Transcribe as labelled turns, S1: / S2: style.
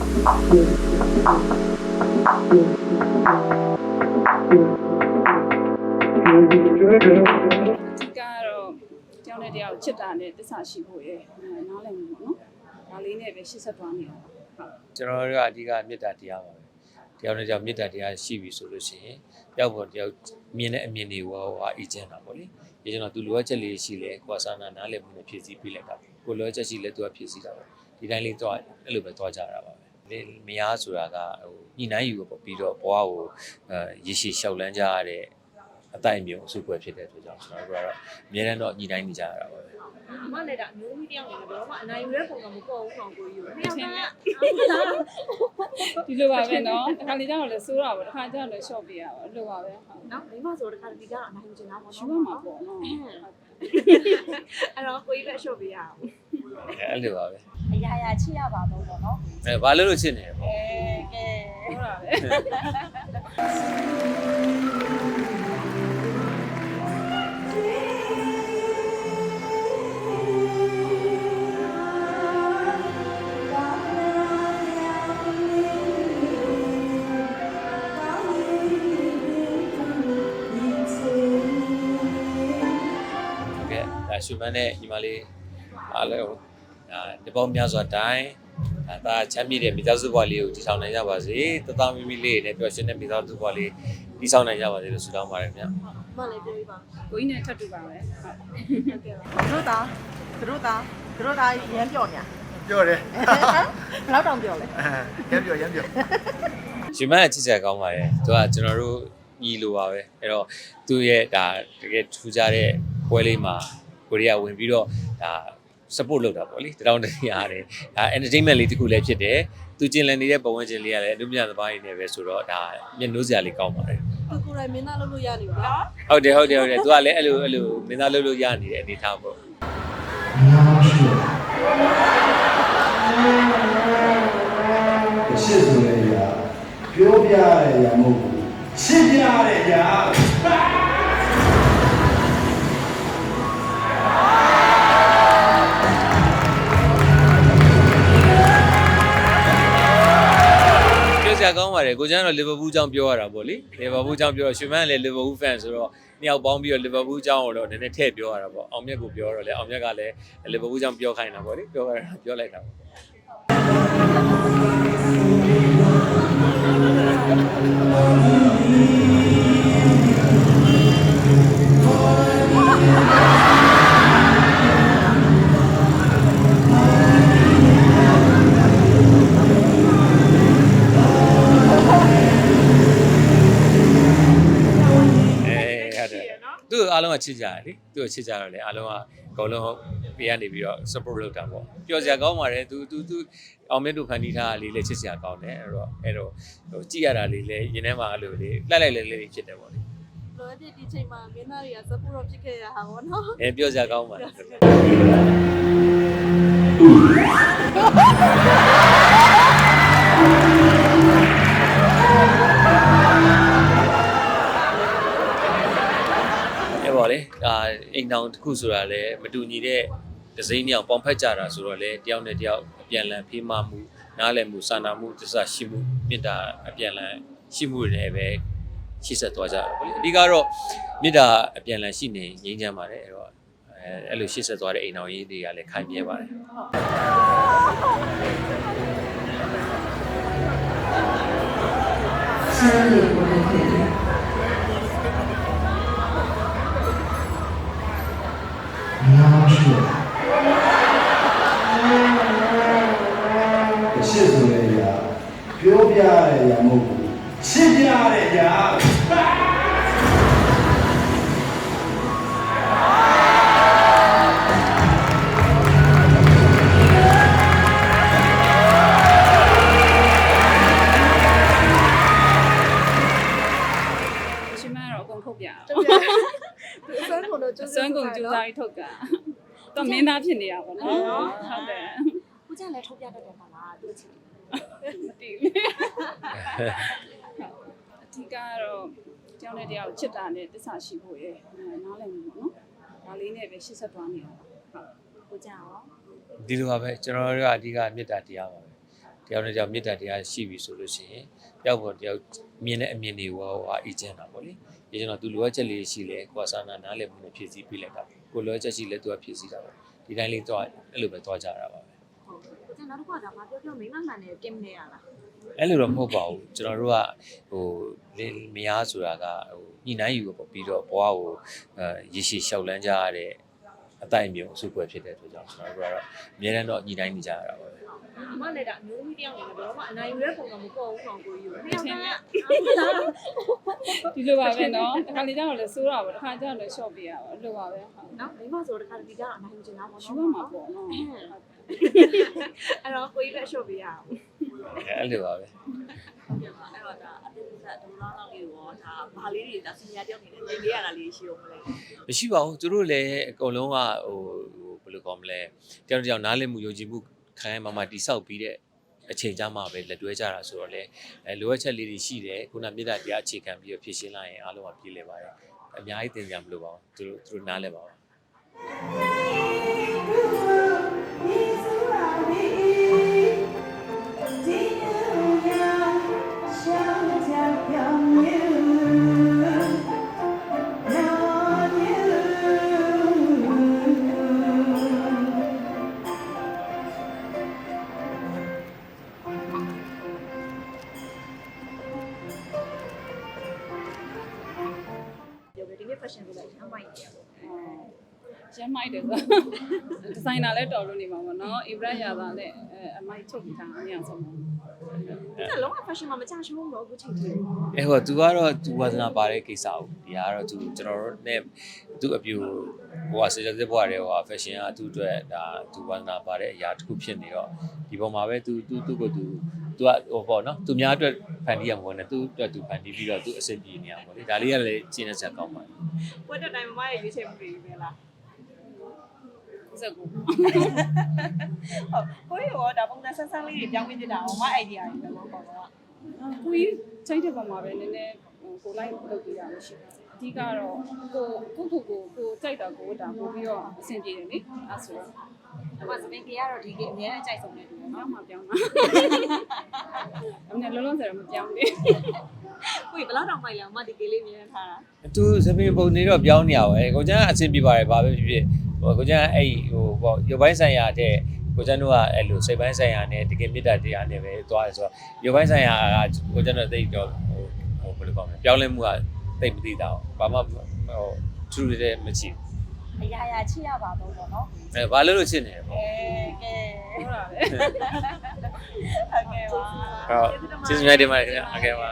S1: အဓိကတော့တယောက်နဲ့တယောက်ချစ်တာနဲ့တစ္ဆာရှိဖို့ရယ်အဲနားလည်မှုပေါ့နော်ဒါလေးနဲ့ပဲရှစ်ဆက်သွားနေတာပါဟုတ်
S2: ကျွန်တော်တို့ကအဓိကမေတ္တာတရားပါပဲတယောက်နဲ့တယောက်မေတ္တာတရားရှိပြီဆိုလို့ရှိရင်တယောက်ပေါ်တယောက်မြင်တဲ့အမြင်တွေကိုဟောအေဂျင့်တာပေါ့လေအေဂျင့်တော့သူလိုအပ်ချက်လေးရှိလဲကိုယ်စာနာနားလည်မှုနဲ့ဖြည့်ဆည်းပေးလိုက်တာပေါ့ကိုလိုအပ်ချက်ရှိလဲသူကဖြည့်ဆည်းတာပေါ့ဒီတိုင်းလေးတော့အဲ့လိုပဲသွားကြတာပါပဲလေ မယားဆိုတာကဟိုညှိနှိုင်းယူပေါ့ပြီးတော့ဘဝကိုအဲရရှိလျှောက်လန်းကြရတဲ့အတိုင်းမျိုးအစုပွဲဖြစ်တဲ့အတွက်ကြောင့်ကျွန်တော်တို့ကတော့အများနဲ့တော့ညှိနှိုင်းနေကြရတာပါပဲ
S3: အမလည်းဒါအမျိုးသမီးတယောက်နေတယ်ဘယ်တော့မှအနိုင်ယူတဲ့ပုံကမပေါ်ဘူးကောင်ကိုကြီးကိုနှစ်ယောက်က
S1: ဒီလိုပါပဲနော်တစ်ခါလေကျတော့လည်းစိုးတာပေါ့တစ်ခါကျတော့လည်း short ပြရပါအဲ့လိုပါပဲဟုတ်
S3: နော်မိမဆိုတော့တခါတလေကျတော့အနိုင်ယူချင်တာပေါ့
S1: ယူ
S3: နော်
S1: ရမှာပေါ့နော်
S3: အဲ့တော့ကိုကြီးလည်းရှော့ပေးရအောင်
S2: အဲအဲ့လိုပါပဲ
S4: အရာရာချိရပါတော့ပေါ့နော်
S2: အဲဘာလို့လို့ချစ်နေလဲပေါ့
S4: အဲကဲ
S1: ဟုတ်တာပဲ
S2: ကဲဒါရှုမန်းနဲ့ညီမလေးအားလုံး ဒါဒီပေါင်းများစွာတိုင်းဒါဒါချမ်းမြေ့တဲ့မိသားစုဘဝလေးကိုတည်ဆောင်နိုင်ကြပါစေတသားမိမိလေးနဲ့ပျော်ရွှင်တဲ့မိသားစုဘဝလေးတည်ဆောင်နိုင်ကြပါစေလို့ဆုတောင်းပါတယ်ခင်ဗျာ
S3: အမလည်းပြောပြပါ
S1: ကိုကြီးနဲ့ထပ်တူပါပဲဟုတ်
S3: ဟုတ်ကဲ့ပါ
S4: တို့သားတို့သားတို့သားရမ်းပြော့ညာ
S5: ပြောတယ်
S4: ဘယ်တော့တောင်ပြောလဲ
S5: ရမ်းပြောရမ်းပြော
S2: ရှုမန်းကချစ်စရာကောင်းပါတယ်သူကကျွန်တော်တို့ညီလိုပါပဲအဲ့တော့သူ့ရဲ့ဒါတကယ်ထူးခြားတဲ့ပွဲလေးမှာကိုရီးယားဝင်ပြီးတော့ဒါ support လုပ်တာပေါ့လေတတောင်းတရရတယ်ဒါ entertainment လေးတစ်ခုလည်းဖြစ်တယ်သူကျင်လည်နေတဲ့ပုံဝင်ခြင်းလေးကလည်းအနုပညာသမားတွေနဲ့ပဲဆိုတော့ဒါမျက်နှိုးစရာလေးကောင်းပါတယ်
S3: ကိုကိုရိုင်းမင်းသားလုပ်လို့ရနေပါလား
S2: ဟုတ်တယ်ဟုတ်တယ်ဟုတ်တယ်သူကလည်းအဲ့လိုအဲ့လိုမင်းသားလုပ်လို့ရနေတဲ့အနေထားပေါ့
S6: ရှစ်ဆိုတဲ့အရာပြောပြရတဲ့အရာမဟုတ်ဘူးရှင်းပြရတဲ့အရာ
S2: ကောင်းပါတယ်ကိုကျန်းတော့လီဗာပူးကြောင့်ပြောရတာပေါ့လေလီဗာပူးကြောင့်ပြောတော့ရွှေမန်းကလည်းလီဗာပူး fan ဆိုတော့နှစ်ယောက်ပေါင်းပြီးတော့လီဗာပူးကြောင့်တော့နည်းနည်းထည့်ပြောရတာပေါ့အောင်မြတ်ကိုပြောတော့လေအောင်မြတ်ကလည်းလီဗာပူးကြောင့်ပြောခိုင်းတာပေါ့လေပြောရတာပြောလိုက်တာပေါ့ အားလုံးကချစ်ကြတယ်လေသူ့ကိုချစ်ကြတော့လေအားလုံးကအကုန်လုံးပေးရနေပြီးတော့ support လုပ်တာပေါ့ပျော်စရာကောင်းပါတယ်သူသူသူအောင်မြတ်တို့ဖန်တီးထားတာလေးလည်းချစ်စရာကောင်းတယ်အဲ့တော့အဲ့တော့ဟိုကြည့်ရတာလေးလည်းရင်ထဲမှာအဲ့လိုလေးလှိုက်လိုက်လေးလေးဖြစ်တယ်ပေါ့လေ
S3: လောပြဒီချိန်မှာမင်းသားတွေက support တော့ဖြစ်ခဲ့ရတာပေါ့နော်
S2: အဲပျော်စရာကောင်းပါတယ်အဲ့ ဒါအိမ်တောင်တစ်ခုဆိုတာလည်းမတူညီတဲ့ဒဇိမ့်ညောင်ပေါင်ဖက်ကြတာဆိုတော့လေတယောက်နဲ့တယောက်အပြန်လန်ဖေးမမှုနားလည်မှုစာနာမှုတစ္ဆာရှိမှုမေတ္တာအပြန်လန်ရှိမှုတွေနဲ့ပဲရှိဆက်သွားကြတာပေါ့လေအဓိကတော့မေတ္တာအပြန်လန်ရှိနေငြိမ်းချမ်းပါတယ်အဲ့တော့အဲအဲ့လိုရှိဆက်သွားတဲ့အိမ်တော်ရေးတွေကလည်းခိုင်မြဲပါတယ်
S6: ရှ
S1: ကတော့အကုန်ထုတ်ပြအောင်
S3: ဆွမ်းကုန်တော့ကျိုး
S1: စွမ်းကုန်ကြိုးစားပြီးထုတ်တာတော့မင်းသားဖြစ်နေတာပေါ့နော်ဟုတ်တယ်
S4: ဦးကျန်လည်းထုတ်ပြတတ်တယ်မလားသူချစ်
S1: မတည်ဘူးအဓိကတော့တယောက်နဲ့တယောက်ချစ်တာနဲ့တစ္ဆာရှိဖို့ရယ်အဲနားလည်မှုပေါ့နော်ဒါလေးနဲ့ပဲရှစ်ဆက်သွားနေတာပါဟုတ်
S4: ကိုကျန်ရော
S2: ဒီလိုပါပဲကျွန်တော်တို့ကအဓိကမေတ္တာတရားပါပဲတတ ယောက်နဲ့တယောက်မေတ္တာတရားရှိပြီဆိုလို့ရှိရင်တယောက်ပေါ်တယောက်မြင်တဲ့အမြင်တွေကိုဟောအေဂျင့်တာပေါ့လေအေဂျင့်တော့သူလိုအပ်ချက်လေးရှိလဲကိုယ်ဆာနာနားလည်မှုနဲ့ဖြည့်ဆည်းပေးလိုက်တာကိုလိုအပ်ချက်ရှိလဲသူကဖြည့်ဆည်းတာပဲဒီတိုင်းလေးတော့အဲ့လိုပဲသွားကြတာပါပဲ
S4: ဟုတ်ကိုကျန်နောက်တစ်ခုကဒါဘာပြောပြောမိမမှန်တယ်ပြင်နေရလား
S2: အဲ့လိုတော့မဟုတ်ပါဘူးကျွန်တော်တို့ကဟိုလင်းမယားဆိုတာကဟိုညှိနှိုင်းယူပေါ့ပြီးတော့ဘဝကိုအဲရရှိလျှောက်လန်းကြရတဲ့အတိုင်းမျိုးအစုပွဲဖြစ်တဲ့အတွက်ကြောင့်ကျွန်တော်တို့ကတော့အများတန်းတော့ညှိနှိုင်းနေကြရတာပါပဲ
S3: အမလည်းဒါအမျိုးသမီးတယောက်နေတယ်ဘယ်တော့မှအနိုင်ယူတဲ့ပုံကမပေါ်ဘူးတော့ကိုကြီးကိုနှစ်ယောက်က
S1: ဒီလိုပါပဲနော်တစ်ခါလေကျတော့လည်းစိုးတာပေါ့တစ်ခါကျတော့လည်း short ပြရပါလို့ပါပဲဟုတ်
S3: နော်မိမဆိုတော့တခါတလေကျတော့အနိုင်ယူချင်တာပေါ့
S1: ယူ
S3: နော်
S1: ရမှာပေါ့နော်
S3: အဲ့တော့ကိုကြီးလည်းရှော့ပေးရအောင်
S2: အဲ့လိုပါပဲ
S3: အဲ့တော့ဒါအတိအကျဒုလောက်လောက်လေးရောဒါဘာလေးတွေဒါစင်ရတယောက်နေတယ်နေရတာလေးရှိအောင်မလဲ
S2: မရှိပါဘူးသူတို့လည်းအကုန်လုံးကဟိုဟိုဘယ်လိုကောမလဲတယောက်တစ်ယောက်နားလည်မှုယုံကြည်မှု ခံရမှမှတိဆောက်ပြီးတဲ့အချိန်ကြမှာပဲလက်တွဲကြတာဆိုတော့လေအဲလိုအပ်ချက်လေးတွေရှိတယ်ခုနမြေတားတရားအခြေခံပြီးတော့ဖြည့်ရှင်းလိုက်ရင်အားလုံးကပြည်လဲပါတယ်အများကြီးသင်ကြမလို့ပါဘူးသူတို့သူတို့နားလဲပါပါ
S3: ပြော fashion ကိုလည်းရမ်းမိုက်နေတယ်ပေါ့
S1: ရမ်းမိုက်တယ်ဆိုဒီဇိုင်နာလည်းတော်လို့နေမှာပေါ့နော်အိဗရရာသာလည်းအဲအမိုက်ထုတ်ပြီးထားအများဆုံးပေါ့
S3: ဒီကလုံးဝ fashion မှာမချရှုံးဘူးတော့အခုချိန်ထိ
S2: အဲဟိုသူကတော့သူဝါသနာပါတဲ့ကိစ္စကိုဒီကတော့သူကျွန်တော်တို့နဲ့သူအပြူဟိုဟာစေတသိက်ဘွားတဲ့ဟိုဟာ fashion ကသူ့အတွက်ဒါသူဝါသနာပါတဲ့အရာတစ်ခုဖြစ်နေတော့ဒီပေါ်မှာပဲသူသူသူ့ကိုသူ သူကဟိုပေါ့နော်သူများအတွက်ဖန်တီးရမှာပေါ့နော်သူ့အတွက်သူဖန်တီးပြီးတော့သူအဆင်ပြေနေအောင်ပေါ့လေဒါလေးကလည်းရှင်းနေဆက်ကောင်းပါတယ်
S3: ပွဲတဲ့တိုင်းမမရဲ့ရွေးချယ်မှုတွေပဲလား
S1: စက်ကို
S3: ဟုတ်ကိုကြီးရောဒါပုံစံဆန်းဆန်းလေးတွေပြောင်းပြနေတာအောင်မ idea တွေပဲပေါ့ပေါ့တော့
S1: ကိုကြီးချိန်တဲ့ပုံမှာပဲနည်းနည်းကိုလိုက်လုပ်ပြရလို့ရှိတယ်အ ဓိကတော့ကိုကိုကိုကိုကိုကြိုက်တာကိုဒါပို့ပြီးတော့အဆင်ပြေတယ်လေအဲဆိုတော့
S3: အမစပင်ကြီးကတော့ဒီကအများအကြိုက်ဆုံးနေတယ်
S1: ပြောင်းမှပြောင်းမှာအမေလုံးလုံးဆယ်တော့မပြောင်းဘူး
S3: ကိုကြီးဘယ်လောက်တောင်မိုက်လဲအမဒီကေးလေးမြင်ထားတာ
S2: သူစပင်ပုံနေတော့ပြောင်းနေရပါပဲကိုကျန်းအဆင်ပြေပါတယ်ဘာပဲဖြစ်ဖြစ်ဟိုကိုကျန်းအဲ့ဟိုပေါ့ရုပ်ပိုင်းဆိုင်ရာတဲ့ကိုကျန်းတို့ကအဲ့လိုစိတ်ပိုင်းဆိုင်ရာနဲ့တကယ်မေတ္တာတရားနဲ့ပဲသွားတယ်ဆိုတော့ရုပ်ပိုင်းဆိုင်ရာကကိုကျန်းတို့သိတော့ဟိုဟိုဘယ်လိုကောင်းလဲပြောင်းလဲမှုက သိမသိတာဘာမှဟိုထူးတဲ့မရှိဘူး
S4: အရာရာချစ်ရပါတော့ပေါ့နော်
S2: အဲဘာလို့လို့ရှင်းနေလဲပေါ့
S3: အဲကဲ
S1: ဟုတ်တာပဲ
S3: ဟုတ်ကဲ့ပါ
S2: ဟုတ်ကျေးဇူးများတင်ပါတယ်ခင်ဗျာဟုတ်ကဲ့ပါ